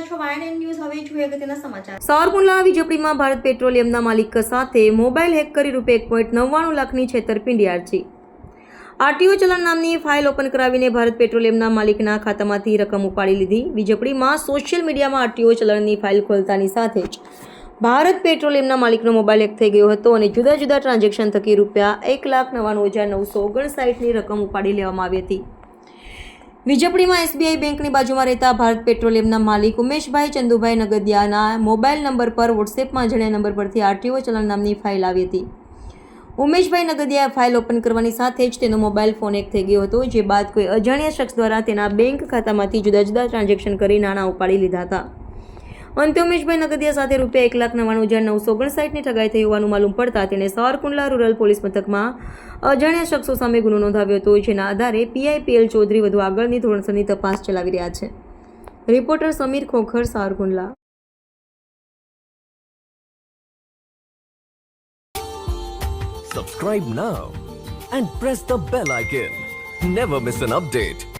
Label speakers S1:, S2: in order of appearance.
S1: મિત્રો વાયન ન્યૂઝ હવે જોઈએ અગત્યના સમાચાર. ભારત પેટ્રોલિયમના માલિક સાથે મોબાઈલ હેક કરી રૂપે એક પોઈન્ટ નવ્વાણું લાખની છેતરપિંડી આરજી આરટીઓ ચલણ નામની ફાઇલ ઓપન કરાવીને ભારત પેટ્રોલિયમના માલિકના ખાતામાંથી રકમ ઉપાડી લીધી. વીજપડીમાં સોશિયલ મીડિયામાં આરટીઓ ચલણની ફાઇલ ખોલતાની સાથે જ ભારત પેટ્રોલિયમના માલિકનો મોબાઈલ હેક થઈ ગયો હતો અને જુદા જુદા ટ્રાન્ઝેક્શન થકી રૂપિયા એક લાખ નવ્વાણું હજાર નવસો ઓગણસાઠની રકમ ઉપાડી લેવામાં આવી હતી. વીજપડીમાં એસબીઆઈ બેંકની બાજુમાં રહેતા ભારત પેટ્રોલિયમના માલિક ઉમેશભાઈ ચંદુભાઈ નગદિયાના મોબાઈલ નંબર પર વોટ્સએપમાં જણાવ્યા નંબર પરથી આરટીઓ ચલણ નામની ફાઇલ આવી હતી. ઉમેશભાઈ નગદિયા ફાઇલ ઓપન કરવાની સાથે જ તેનો મોબાઈલ ફોન એક થઈ ગયો હતો, જે બાદ કોઈ અજાણ્યા શખ્સ દ્વારા તેના બેંક ખાતામાંથી જુદા જુદા ટ્રાન્ઝેક્શન કરી નાણાં ઉપાડી લીધા હતા. અંતે ઉમેશભાઈ નગદિયા સાથે રૂપિયા એક લાખ નવ્વાણું હજાર નવસો ઓગણસાઠની ઠગાઈ થઈ હોવાનું માલુમ પડતા તેણે સાવરકુંડલા રૂરલ પોલીસ મથકમાં અજાણ્યા શખ્સો સામે ગુનો નોંધાવ્યો હતો, જેના આધારે પીઆઈપીએલ ચૌધરી વધુ આગળની ધોરણસરની તપાસ ચલાવી રહ્યા છે reporter Sameer Khokhar, Savarkundla
S2: Subscribe now and press the bell icon. Never miss an update.